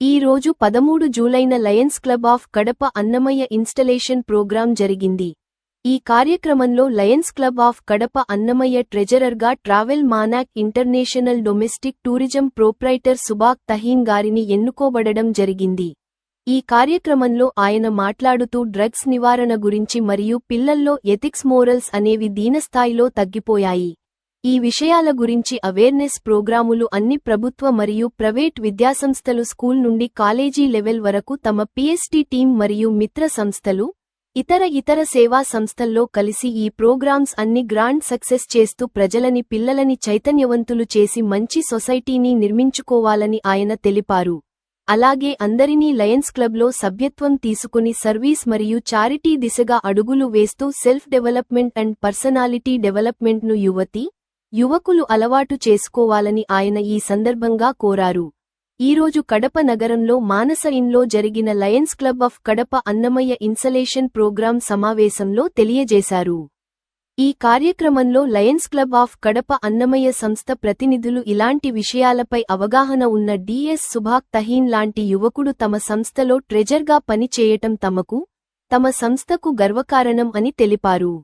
ఈ రోజు పదమూడు జూలైన lions club of Kadapa Annamayya installation program జరిగింది. ఈ కార్యక్రమంలో lions club of Kadapa Annamayya ట్రెజరర్గా travel మానాక్ international domestic tourism proprietor Subak Taheen గారిని ఎన్నుకోబడడం జరిగింది. ఈ కార్యక్రమంలో ఆయన మాట్లాడుతూ డ్రగ్స్ నివారణ గురించి మరియు పిల్లల్లో ఎథిక్స్ మోరల్స్ అనేవి దీనస్థాయిలో తగ్గిపోయాయి. ఈ విషయాల గురించి అవేర్నెస్ ప్రోగ్రాములు అన్ని ప్రభుత్వ మరియు ప్రైవేట్ విద్యాసంస్థలు స్కూల్ నుండి కాలేజీ లెవెల్ వరకు తమ పిఎస్టీ టీం మరియు మిత్ర సంస్థలు ఇతర ఇతర సేవా సంస్థల్లో కలిసి ఈ ప్రోగ్రామ్స్ అన్ని గ్రాండ్ సక్సెస్ చేస్తూ ప్రజలని పిల్లలని చైతన్యవంతులు చేసి మంచి సొసైటీని నిర్మించుకోవాలని ఆయన తెలిపారు. అలాగే అందరినీ లయన్స్ క్లబ్లో సభ్యత్వం తీసుకుని సర్వీస్ మరియు చారిటీ దిశగా అడుగులు వేస్తూ సెల్ఫ్ డెవలప్మెంట్ అండ్ పర్సనాలిటీ డెవలప్మెంట్ను యువతి యువకులు అలవాటు చేసుకోవాలని ఆయన ఈ సందర్భంగా కోరారు. ఈరోజు కడప నగరంలో మానస ఇన్లో జరిగిన lions club of Kadapa Annamayya installation program సమావేశంలో తెలియజేశారు. ఈ కార్యక్రమంలో lions club of Kadapa Annamayya సంస్థ ప్రతినిధులు ఇలాంటి విషయాలపై అవగాహన ఉన్న డిఎస్ సుభాక్ తహీన్ లాంటి యువకుడు తమ సంస్థలో ట్రెజర్గా పనిచేయటం తమకు తమ సంస్థకు గర్వకారణం అని తెలిపారు.